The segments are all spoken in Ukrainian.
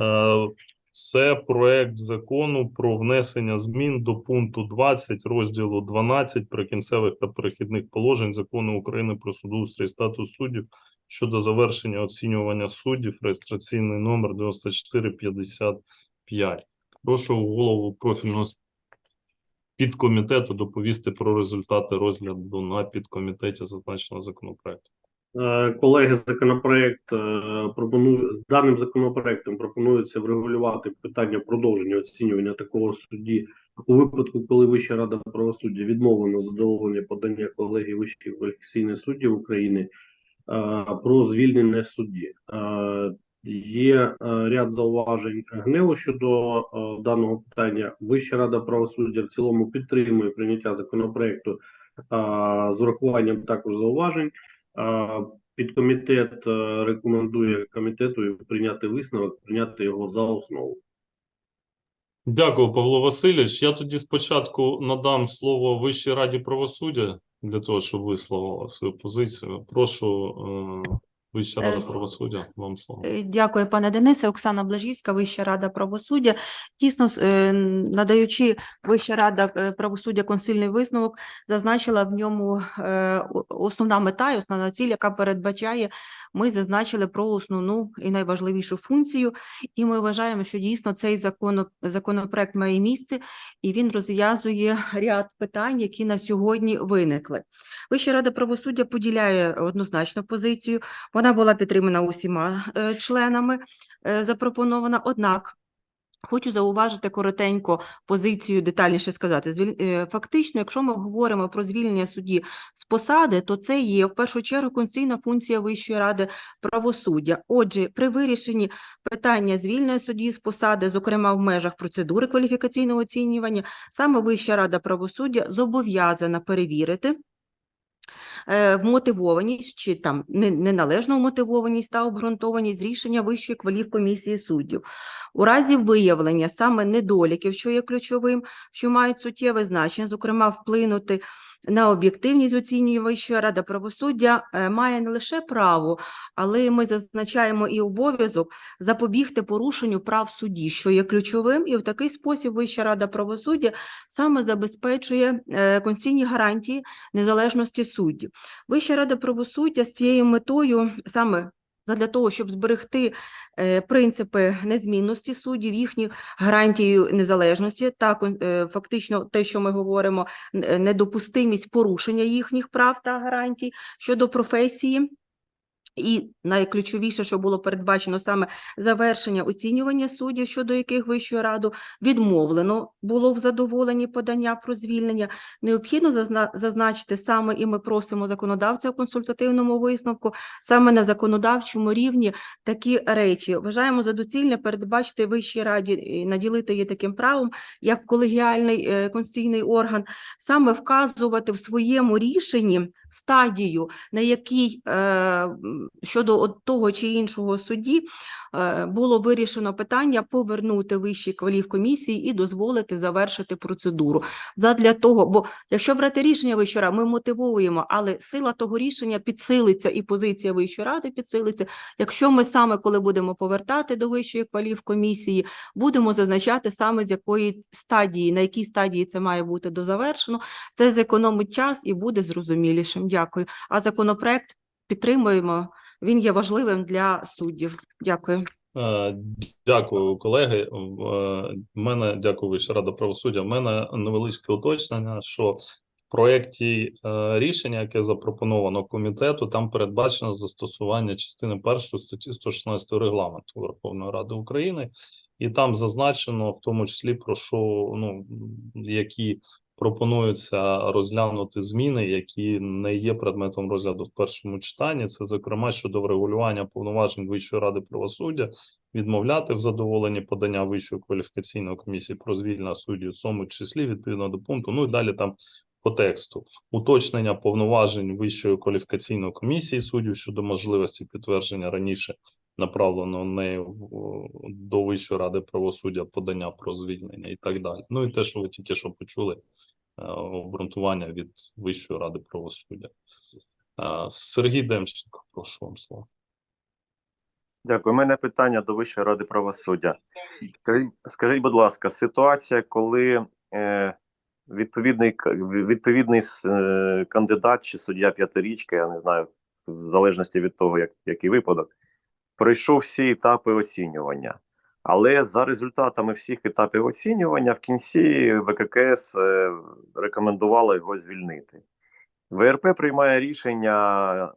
Е, Це проект закону про внесення змін до пункту 20 розділу 12 прикінцевих та перехідних положень закону України про судоустрій статус суддів щодо завершення оцінювання суддів, реєстраційний номер 9455. Прошу голову профільного підкомітету доповісти про результати розгляду на підкомітеті зазначеного законопроекту. Е, Колеги, законопроект е, пропонує даним законопроектом пропонується врегулювати питання продовження оцінювання такого судді у випадку, коли Вища рада правосуддя відмовлено задоволення подання колегії Вищої кваліфікаційної суддів України е, про звільнення судді. Є ряд зауважень ГНЕУ щодо даного питання. Вища рада правосуддя в цілому підтримує прийняття законопроекту з урахуванням також зауважень. Підкомітет е, рекомендує комітету прийняти висновок, прийняти його за основу. Дякую, Павло Васильович. Я тоді спочатку надам слово Вищій раді правосуддя для того, щоб висловила свою позицію. Прошу, е, Вища рада Е, правосуддя, вам слово. Е, Дякую, пане Денисе. Оксана Блажівська, Вища рада правосуддя. Дійсно, е, надаючи Вища рада правосуддя консильний висновок, зазначила в ньому основна мета і основна ціль, яка передбачає. Ми зазначили про основну і найважливішу функцію, і ми вважаємо, що дійсно цей законопроект має місце, і він розв'язує ряд питань, які на сьогодні виникли. Вища рада правосуддя поділяє однозначно позицію. Вона була підтримана усіма е, членами, е, запропонована. Однак хочу зауважити коротенько позицію, детальніше сказати. Е, Фактично, якщо ми говоримо про звільнення судді з посади, то це є в першу чергу конституційна функція Вищої ради правосуддя. Отже, при вирішенні питання звільнення судді з посади, зокрема в межах процедури кваліфікаційного оцінювання, саме Вища рада правосуддя зобов'язана перевірити вмотивованість чи там неналежно вмотивованість та обґрунтованість рішення Вищої кваліфкомісії суддів. У разі виявлення саме недоліків, що є ключовим, що мають суттєве значення, зокрема вплинути на об'єктивність оцінює Вища рада правосуддя, е, має не лише право, але ми зазначаємо і обов'язок запобігти порушенню прав судді, що є ключовим, і в такий спосіб Вища рада правосуддя саме забезпечує е, конституційні гарантії незалежності суддів. Вища рада правосуддя з цією метою саме задля того, щоб зберегти е, принципи незмінності суддів, їхні гарантію незалежності та е, фактично те, що ми говоримо, е, недопустимість порушення їхніх прав та гарантій щодо професії. І найключовіше, що було передбачено саме завершення оцінювання суддів, щодо яких Вищою раду відмовлено було в задоволенні подання про звільнення. Необхідно зазна- зазначити саме, і ми просимо законодавця в консультативному висновку, саме на законодавчому рівні такі речі. Вважаємо за доцільне передбачити Вищій раді, і наділити її таким правом, як колегіальний е, конституційний орган, саме вказувати в своєму рішенні стадію, на якій е, щодо того чи іншого судді е, було вирішено питання повернути вищій кваліфкомісії і дозволити завершити процедуру. Задля того, бо якщо брати рішення Вищої ради, ми мотивуємо, але сила того рішення підсилиться і позиція Вищої ради підсилиться. Якщо ми саме, коли будемо повертати до вищої кваліфкомісії, будемо зазначати саме з якої стадії, на якій стадії це має бути дозавершено, це зекономить час і буде зрозумілішим. Дякую. А законопроект підтримуємо. Він є важливим для суддів. Дякую. Е, Дякую, колеги. В е, мене дякую Вища рада правосуддя. В мене невеличке уточнення, що в проєкті е, рішення, яке запропоновано комітету, там передбачено застосування частини першої статті 116 регламенту Верховної Ради України, і там зазначено в тому числі про що ну які пропонується розглянути зміни, які не є предметом розгляду в першому читанні. Це зокрема щодо врегулювання повноважень Вищої ради правосуддя, відмовляти в задоволенні подання Вищої кваліфікаційної комісії про звільнення суддів, в тому числі відповідно до пункту. Ну і далі там по тексту уточнення повноважень Вищої кваліфікаційної комісії суддів щодо можливості підтвердження раніше направленого нею до Вищої ради правосуддя подання про звільнення і так далі. Ну і те, що ви тільки що почули, е, обґрунтування від Вищої ради правосуддя. Е, Сергій Демченко, прошу вам слово. Дякую. У мене питання до Вищої ради правосуддя. Скажіть, будь ласка, ситуація, коли е, відповідний відповідний кандидат чи суддя п'ятирічка, я не знаю, в залежності від того, як, який випадок, пройшов всі етапи оцінювання. Але за результатами всіх етапів оцінювання в кінці ВККС е, рекомендувало його звільнити. ВРП приймає рішення е,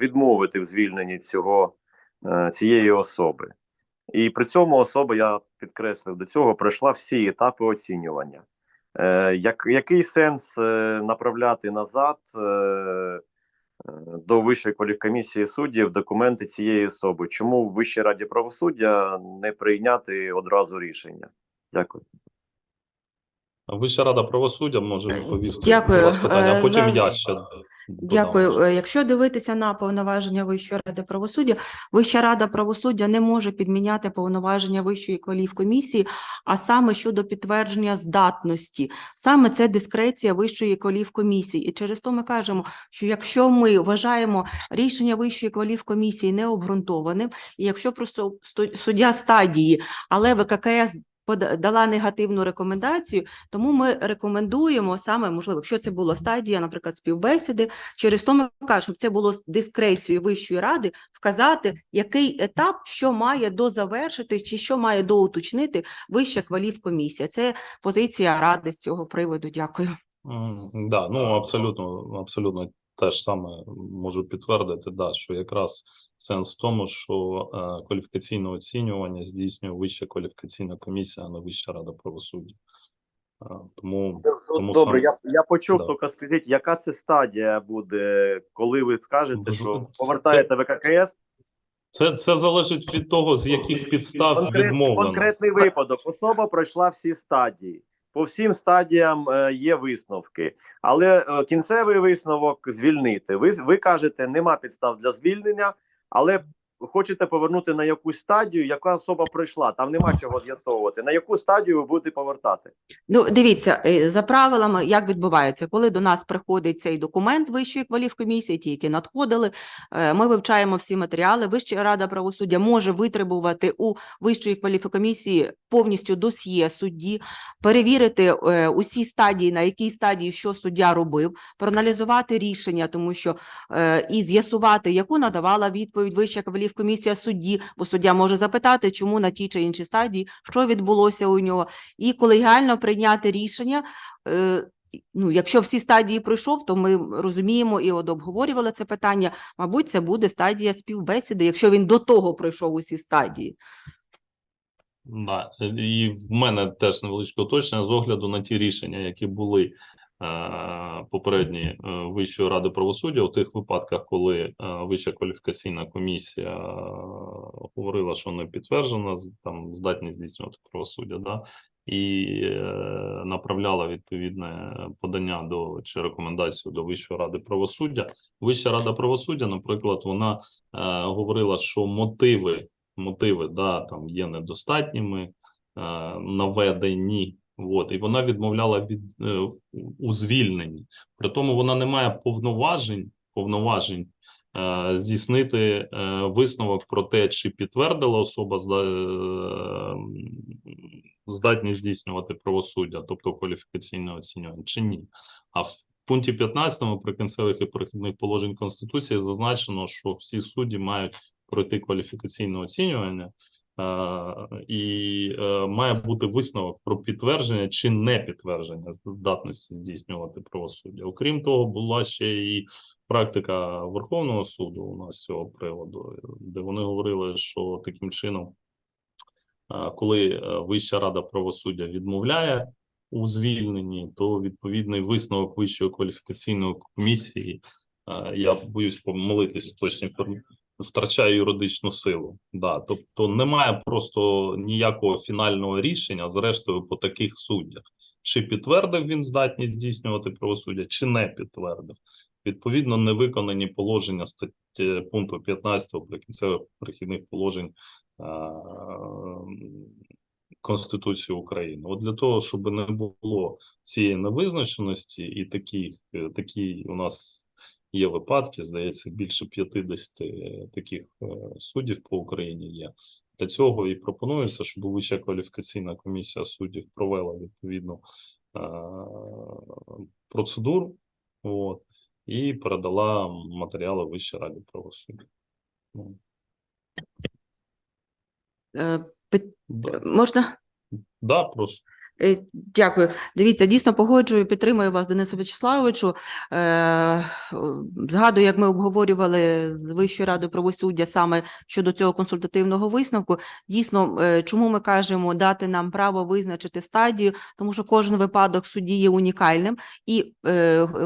відмовити в звільненні цього е, цієї особи. І при цьому особа, я підкреслив до цього, пройшла всі етапи оцінювання. Як, який сенс направляти назад до Вищої кваліфкомісії суддів документи цієї особи? Чому в Вищій раді правосуддя не прийняти одразу рішення? Дякую. Вища рада правосуддя може відповісти Дякую, на вас питання, а е, потім за- я ще Дякую. Е, Якщо дивитися на повноваження Вищої ради правосуддя, Вища рада правосуддя не може підміняти повноваження Вищої кваліфкомісії, а саме щодо підтвердження здатності. Саме це дискреція Вищої кваліфкомісії. І через то ми кажемо, що якщо ми вважаємо рішення Вищої кваліфкомісії необґрунтованим, і якщо просто сто- суддя стадії, але ВККС дала негативну рекомендацію, тому ми рекомендуємо саме, можливо, якщо це була стадія, наприклад, співбесіди, через то ми кажемо, щоб це було дискрецією Вищої ради, вказати, який етап, що має дозавершити, чи що має доуточнити Вища кваліфкомісія. Це позиція ради з цього приводу. Дякую. М, Да, ну абсолютно, абсолютно те ж саме можу підтвердити, да, що якраз сенс в тому, що е, кваліфікаційне оцінювання здійснює Вища кваліфікаційна комісія, а не Вища рада правосуддя. Е, Тому Тому Добре, сам- я, я почув, Да. тільки скажіть, яка це стадія буде, коли ви скажете, що повертаєте ВККС? це, це залежить від того, з яких підстав Конкрет, відмовлено. конкретний випадок. Особа пройшла всі стадії. По всім стадіям е, є висновки, але е, кінцевий висновок звільнити. Ви ви кажете, нема підстав для звільнення, але хочете повернути на якусь стадію, яка особа пройшла. Там нема чого з'ясовувати. На яку стадію ви будете повертати? Ну, дивіться, е, за правилами, як відбувається, коли до нас приходить цей документ Вищої кваліфкомісії, ті, які надходили, е, ми вивчаємо всі матеріали. Вища рада правосуддя може витребувати у Вищої кваліфкомісії повністю досьє судді, перевірити е, усі стадії, на якій стадії що суддя робив, проаналізувати рішення, тому що і з'ясувати, яку надавала відповідь Вища кваліфкомісія судді, бо суддя може запитати, чому на тій чи іншій стадії, що відбулося у нього і колегіально прийняти рішення. е, Ну, якщо всі стадії пройшов, то ми розуміємо і от обговорювали це питання. Мабуть, це буде стадія співбесіди, якщо він до того пройшов усі стадії. Да. І в мене теж невеличке уточнення з огляду на ті рішення, які були попередні е, Вищої ради правосуддя у тих випадках, коли е, Вища кваліфікаційна комісія е, говорила, що не підтверджена там здатність здійснювати правосуддя, да, і е, направляла відповідне подання до чи рекомендацію до Вищої ради правосуддя. Вища рада правосуддя, наприклад, вона е, говорила, що мотиви мотиви да, там є недостатніми, е, наведені. От, і вона відмовляла від е, у- звільненні. При тому вона не має повноважень, повноважень е, здійснити е, висновок про те, чи підтвердила особа зда, е, здатність здійснювати правосуддя, тобто кваліфікаційне оцінювання, чи ні. А в пункті 15 прикінцевих і перехідних положень Конституції зазначено, що всі судді мають пройти кваліфікаційне оцінювання, і е, має бути висновок про підтвердження чи не підтвердження здатності здійснювати правосуддя. Окрім того, була ще і практика Верховного суду у нас з цього приводу, де вони говорили, що таким чином, е, коли е, Вища рада правосуддя відмовляє у звільненні, то відповідний висновок Вищої кваліфікаційної комісії, е, я боюсь помилитись в точній втрачає юридичну силу. Да, тобто немає просто ніякого фінального рішення, зрештою, по таких суддях. Чи підтвердив він здатність здійснювати правосуддя, чи не підтвердив. Відповідно, не виконані положення статті пункту 15 прикінцевих перехідних положень е, Конституції України. От для того, щоб не було цієї невизначеності і таких, е, такий у нас є випадки, здається, більше 50 таких е, суддів по Україні є. Для цього і пропонується, щоб Вища кваліфікаційна комісія суддів провела відповідну е, процедуру от, і передала матеріали Вищій раді правосуддя. Ну, Е, Можна? да, прошу. Е, Дякую. Дивіться, дійсно погоджую, підтримую вас, Денисе Вячеславовичу. Е, Згадую, як ми обговорювали з Вищою радою правосуддя саме щодо цього консультативного висновку. Дійсно, е, чому ми кажемо дати нам право визначити стадію, тому що кожен випадок судді є унікальним. І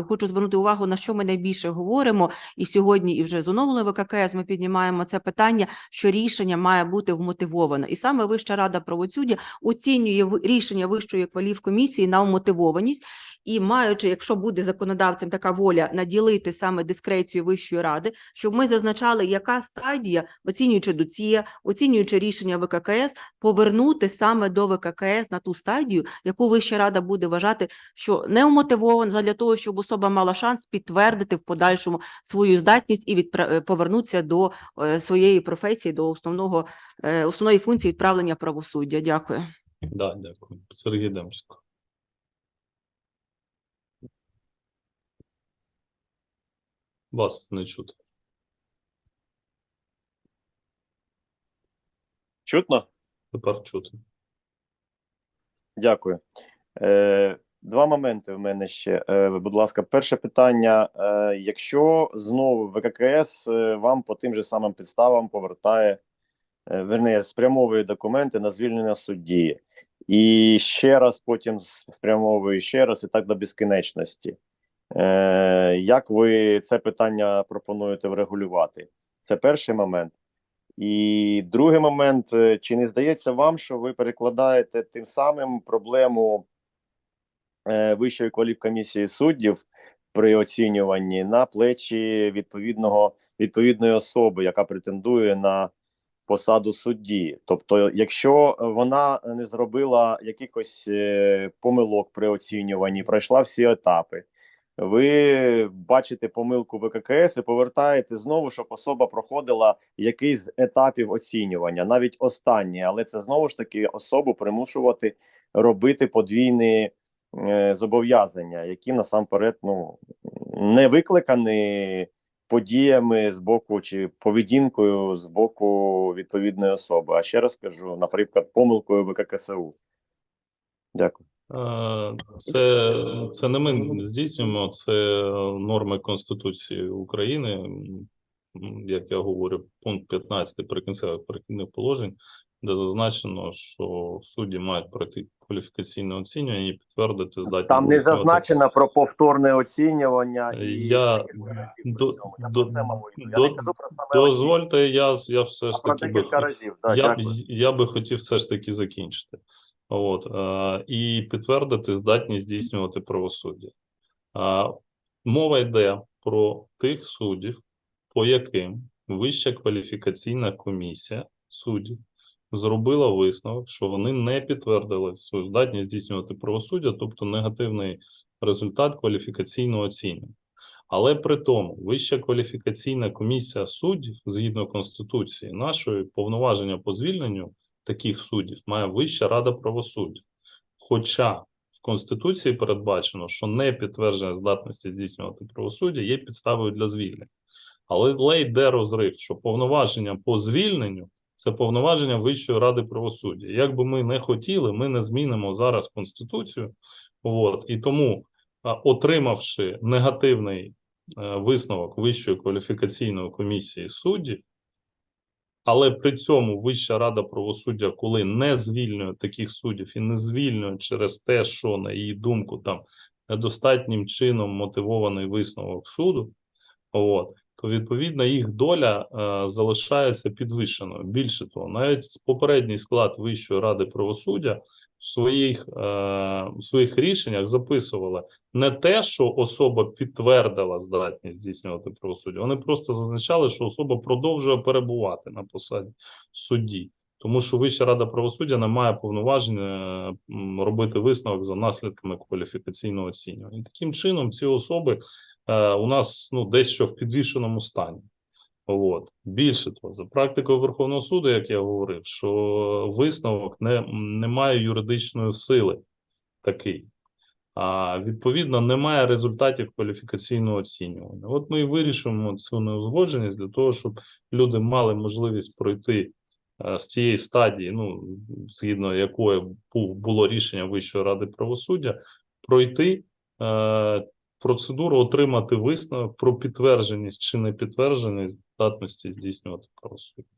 хочу звернути увагу, на що ми найбільше говоримо. І сьогодні, і вже з оновленою ВККС ми піднімаємо це питання, що рішення має бути вмотивоване. І саме Вища рада правосуддя оцінює рішення Вищої кваліфкомісії на вмотивованість. І маючи, якщо буде законодавцем така воля наділити саме дискрецію Вищої ради, щоб ми зазначали, яка стадія, оцінюючи доція, оцінюючи рішення ВККС, повернути саме до ВККС на ту стадію, яку Вища рада буде вважати, що не вмотивована для того, щоб особа мала шанс підтвердити в подальшому свою здатність і відпра... е, повернутися до е, своєї професії, до основного е, основної функції відправлення правосуддя. Дякую. Да, дякую. Сергій Демченко. Вас не чути. Чутно? Тепер чути. Дякую. Е, два моменти в мене ще. Е, будь ласка, перше питання. Е, якщо знову ВККС е, вам по тим же самим підставам повертає, е, верне, спрямовує документи на звільнення судді, і ще раз потім спрямовує ще раз, і так до безкінечності. Е, як ви це питання пропонуєте врегулювати? Це перший момент. І другий момент: е, чи не здається вам, що ви перекладаєте тим самим проблему е, Вищої кваліфкомісії суддів при оцінюванні на плечі відповідного відповідної особи, яка претендує на посаду судді? Тобто, якщо вона не зробила якихось е, помилок при оцінюванні, пройшла всі етапи. Ви бачите помилку ВККС і повертаєте знову, щоб особа проходила якийсь з етапів оцінювання, навіть останнє, але це знову ж таки особу примушувати робити подвійні е, зобов'язання, які насамперед ну не викликані подіями з боку чи поведінкою з боку відповідної особи. А ще раз кажу, наприклад, помилкою ВККСУ. Дякую. Е, Це, це не ми здійснюємо, це норми Конституції України. Як я говорю, пункт 15 прикінцевих перехідних положень, де зазначено, що судді мають пройти кваліфікаційне оцінювання і підтвердити здатність. Там не зазначено про повторне оцінювання і Я до-. До- це мову. Я до- не кажу про саме Дозвольте, я, я все ж таки би разів. Да, я, дякую. я би хотів все ж таки закінчити. От, е, і підтвердити здатність здійснювати правосуддя. Е, мова йде про тих суддів, по яким Вища кваліфікаційна комісія суддів зробила висновок, що вони не підтвердили свою здатність здійснювати правосуддя, тобто негативний результат кваліфікаційного оцінювання. Але при тому Вища кваліфікаційна комісія суддів, згідно Конституції нашої, повноваження по звільненню таких суддів має Вища рада правосуддя. Хоча в Конституції передбачено, що не підтвердження здатності здійснювати правосуддя є підставою для звільнення. Але йде розрив, що повноваження по звільненню це повноваження Вищої ради правосуддя. Як би ми не хотіли, ми не змінимо зараз Конституцію. От, і тому, отримавши негативний е, висновок Вищої кваліфікаційної комісії суддів, але при цьому Вища рада правосуддя, коли не звільнює таких суддів і не звільнює через те, що на її думку там недостатнім чином мотивований висновок суду, от, то відповідно їх доля е, залишається підвищеною. Більше того, навіть попередній склад Вищої ради правосуддя в своїх, е, в своїх рішеннях записували не те, що особа підтвердила здатність здійснювати правосуддя, вони просто зазначали, що особа продовжує перебувати на посаді судді. Тому що Вища рада правосуддя не має повноваження м, робити висновок за наслідками кваліфікаційного оцінювання. І таким чином ці особи е, у нас ну, дещо в підвішеному стані. От. Більше того, за практикою Верховного суду, як я говорив, що висновок не, не має юридичної сили такий. А відповідно немає результатів кваліфікаційного оцінювання. От ми і вирішимо цю неузгодженість для того, щоб люди мали можливість пройти е, з цієї стадії, ну згідно якої було рішення Вищої ради правосуддя, пройти е, процедуру, отримати висновок про підтвердженість чи не підтвердженість здатності здійснювати правосуддя.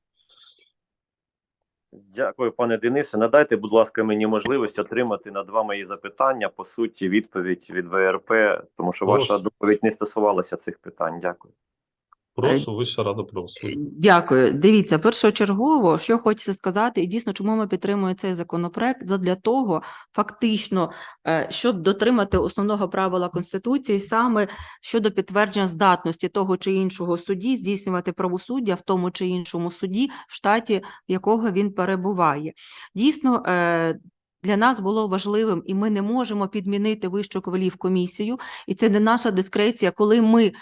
Дякую, пане Денисе. Надайте, будь ласка, мені можливість отримати на два мої запитання, по суті, відповідь від ВРП, тому що ваша доповідь не стосувалася цих питань. Дякую. Прошу Вища рада правосуддя. Дякую. Дивіться, першочергово, що хочеться сказати, і дійсно, чому ми підтримуємо цей законопроект, задля того, фактично, е, щоб дотримати основного правила Конституції, саме щодо підтвердження здатності того чи іншого судді здійснювати правосуддя в тому чи іншому суді, в штаті, в якого він перебуває. Дійсно, е, для нас було важливим, і ми не можемо підмінити вищу кваліфкомісію, і це не наша дискреція, коли ми е,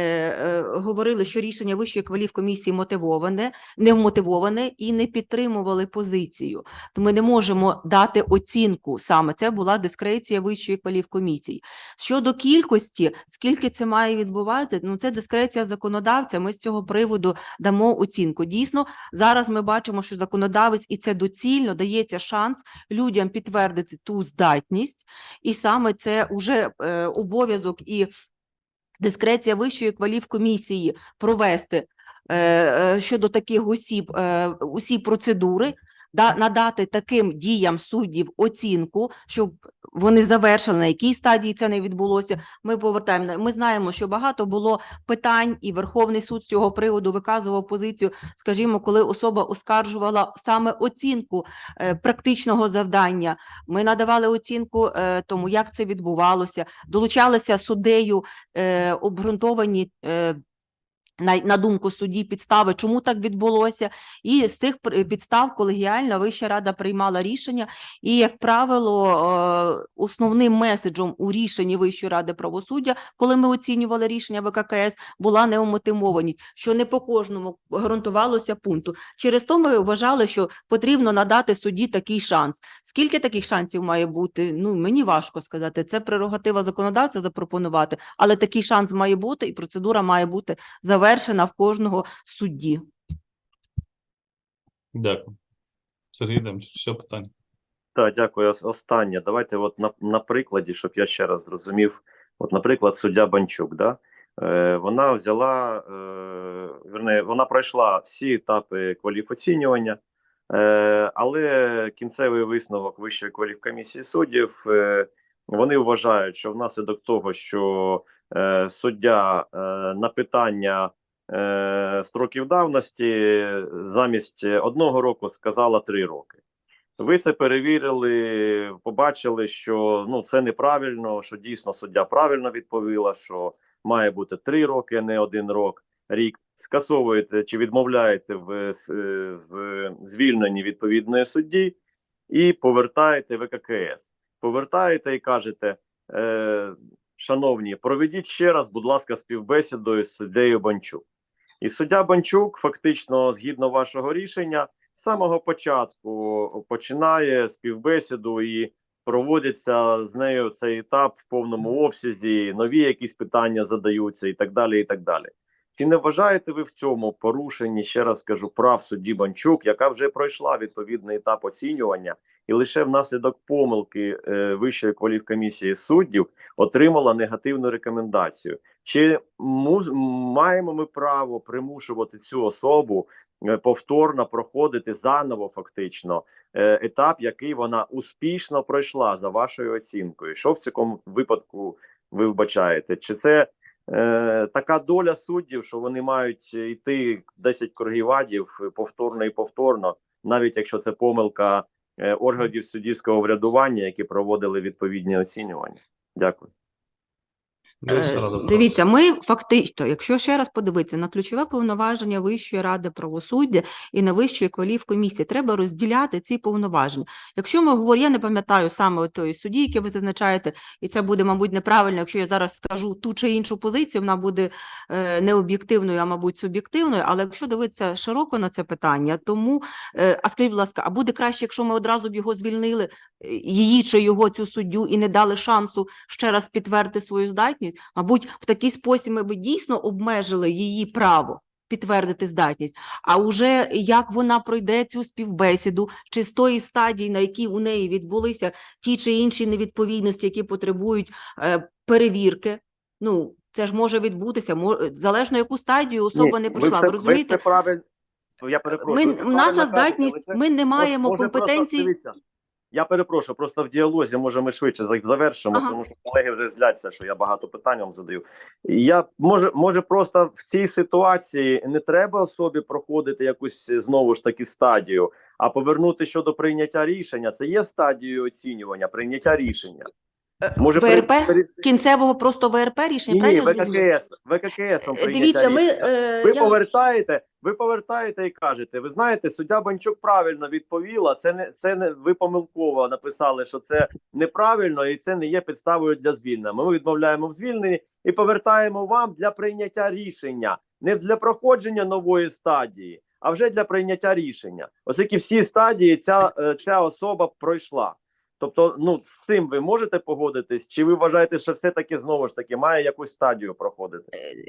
е, говорили, що рішення Вищої кваліфкомісії мотивоване, не вмотивоване і не підтримували позицію. То ми не можемо дати оцінку саме. Це була дискреція Вищої кваліфкомісії. Щодо кількості, скільки це має відбуватися, ну це дискреція законодавця. Ми з цього приводу дамо оцінку. Дійсно, зараз ми бачимо, що законодавець і це доцільно дається шанс людям підтвердити ту здатність, і саме це вже е, обов'язок і дискреція Вищої кваліфкомісії провести е, е, щодо таких осіб усі процедури, да, надати таким діям суддів оцінку, щоб вони завершили, на якій стадії це не відбулося. Ми повертаємо. Ми знаємо, що багато було питань, і Верховний суд з цього приводу виказував позицію, скажімо, коли особа оскаржувала саме оцінку е, практичного завдання. Ми надавали оцінку е, тому, як це відбувалося, долучалися суддею е, обґрунтовані. На, на думку судді, підстави, чому так відбулося, і з цих підстав колегіальна Вища рада приймала рішення. І, як правило, е, основним меседжем у рішенні Вищої ради правосуддя, коли ми оцінювали рішення ВККС, була неумотивованість, що не по кожному ґрунтувалося пункту. Через то ми вважали, що потрібно надати судді такий шанс. Скільки таких шансів має бути? Ну мені важко сказати. Це прерогатива законодавця запропонувати, але такий шанс має бути, і процедура має бути завершена в кожного судді. Дякую. Сергій Демчик, ще питання. Так, дякую. Останнє. Давайте, от на, на прикладі, щоб я ще раз зрозумів. От, наприклад, суддя Банчук, да? е, вона взяла, е, верне, вона пройшла всі етапи кваліфоцінювання, е, але кінцевий висновок Вищої кваліфкомісії суддів. Е, вони вважають, що внаслідок того, що суддя е, на питання е, строків давності замість одного року сказала три роки. Ви це перевірили, побачили, що ну це неправильно, що дійсно суддя правильно відповіла, що має бути три роки, а не один рок, рік. Скасовуєте чи відмовляєте в, е, в звільненні відповідної судді і повертаєте ВККС. Повертаєте і кажете, е, шановні, проведіть ще раз, будь ласка, співбесіду з суддею Банчук. І суддя Банчук, фактично, згідно вашого рішення, з самого початку починає співбесіду і проводиться з нею цей етап в повному обсязі, нові якісь питання задаються і так далі. і так далі. Чи не вважаєте ви в цьому порушенні, ще раз скажу, прав судді Банчук, яка вже пройшла відповідний етап оцінювання, і лише внаслідок помилки е, Вищої кваліфкомісії суддів отримала негативну рекомендацію? Чи маємо ми право примушувати цю особу е, повторно проходити заново, фактично, е, етап, який вона успішно пройшла за вашою оцінкою? Що в цьому випадку ви вбачаєте? Чи це е, така доля суддів, що вони мають йти 10 кругівадів е, повторно і повторно, навіть якщо це помилка органів суддівського врядування, які проводили відповідні оцінювання? Дякую. Вища Е, рада правосуддя. Дивіться, ми фактично, якщо ще раз подивитися на ключове повноваження Вищої ради правосуддя і на Вищої кваліфкомісії, треба розділяти ці повноваження. Якщо ми говоримо, я не пам'ятаю саме тої судді, яке ви зазначаєте, і це буде, мабуть, неправильно, якщо я зараз скажу ту чи іншу позицію, вона буде е, не об'єктивною, а мабуть, суб'єктивною. Але якщо дивитися широко на це питання, тому е, а скажіть, будь ласка, а буде краще, якщо ми одразу б його звільнили, е, її чи його цю суддю, і не дали шансу ще раз підтвердити свою здатність? Мабуть, в такий спосіб ми б дійсно обмежили її право підтвердити здатність. А уже як вона пройде цю співбесіду, чи з тої стадії, на якій у неї відбулися ті чи інші невідповідності, які потребують е, перевірки, ну це ж може відбутися, мо- залежно яку стадію особа Ні, не пройшла. Ви розумієте? Ви все правильно. Я перепрошую. Ми, наша здатність, ми не маємо Може, компетенції. Я перепрошую, просто в діалозі, може, ми швидше за- завершимо, Ага. тому що колеги вже зляться, що я багато питань вам задаю. Я може, може, просто в цій ситуації не треба особі проходити якусь е, знову ж таки стадію, а повернути щодо прийняття рішення. Це є стадією оцінювання, прийняття рішення. Може, ВРП? при- Кінцевого просто ВРП рішення, Ні, правильно? ВККС, ВККС Е, прийняття Дивіться, ми е, Ви я- повертаєте, ви повертаєте і кажете: ви знаєте, суддя Банчук правильно відповіла. Це не це не ви помилково написали, що це неправильно і це не є підставою для звільнення. Ми відмовляємо в звільненні і повертаємо вам для прийняття рішення, не для проходження нової стадії, а вже для прийняття рішення. Оскільки всі стадії ця, е, ця особа пройшла. Тобто, ну з цим ви можете погодитись, чи ви вважаєте, що все таки знову ж таки має якусь стадію проходити?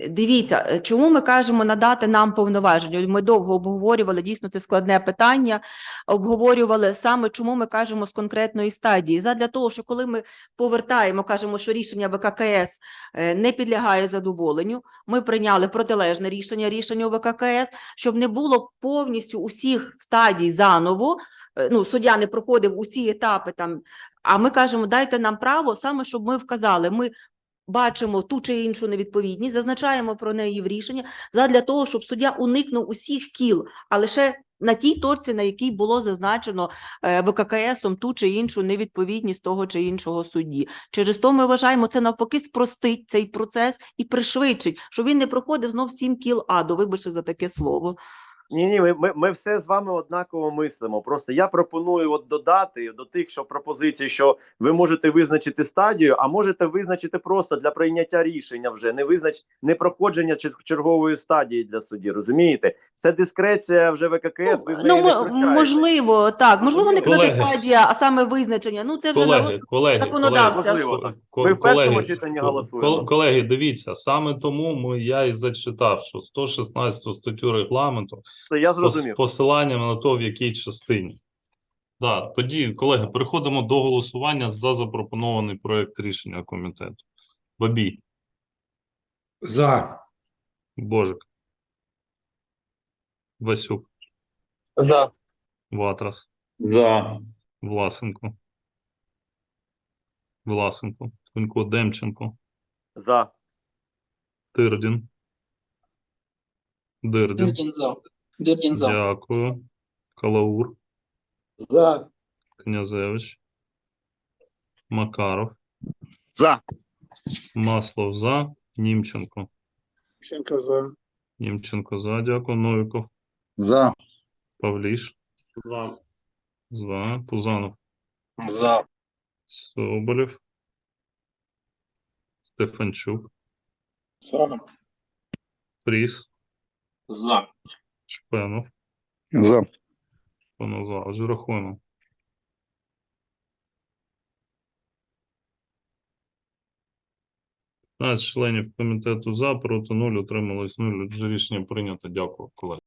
Дивіться, е, чому ми кажемо надати нам повноваження? Ми довго обговорювали, дійсно це складне питання. Обговорювали саме, чому ми кажемо з конкретної стадії. Задля того, що коли ми повертаємо, кажемо, що рішення ВККС е, не підлягає задоволенню. Ми прийняли протилежне рішення, рішення ВККС, щоб не було повністю усіх стадій заново. е, Ну, суддя не проходив усі етапи там. А ми кажемо, дайте нам право, саме щоб ми вказали. Ми бачимо ту чи іншу невідповідність, зазначаємо про неї в рішення задля того, щоб суддя уникнув усіх кіл, а лише на тій точці, на якій було зазначено е, ВККСом ту чи іншу невідповідність того чи іншого судді. Через то ми вважаємо, це навпаки спростить цей процес і пришвидшить, щоб він не проходив знов сім кіл аду. Вибачте за таке слово. Ні, ні, ми, ми, ми все з вами однаково мислимо. Просто я пропоную от додати до тих, що пропозицій, що ви можете визначити стадію, а можете визначити просто для прийняття рішення вже не визнач не проходження чер- чергової стадії для судді. Розумієте? Це дискреція вже ВККС. Ви в ну, не можливо, так, можливо, не казати Колеги. стадія, а саме визначення. Ну, це вже на Колеги, колеги, законодавця. колеги, Можливо, так. Ми в першому колеги, читанні голосуємо. Колеги, дивіться, саме тому ми, я і зачитав, що 116 статтю регламенту Це я з посиланням на то, в якій частині. Да, тоді, колеги, переходимо до голосування за запропонований проект рішення комітету. Бабій, За. Божик, Васюк, За. Ватрас, За. Власенко, Власенко, Кунько, Демченко, За Тирдін, Дирдін. Дирдін за. Дирдін за. Дякую. Калаур, За. Князевич, Макаров, За. Маслов за, Німченко. Шенко за. Німченко за, дякую. Новіков, За. Павліш, За. за, Пузанов, За. Соболєв, Стефанчук, За. Фріс, За. Шпенов, За. Шпенов за. Отже, рахуємо. 15 членів комітету за, проти 0, утрималось 0. Отже, рішення прийнято. Дякую, колеги.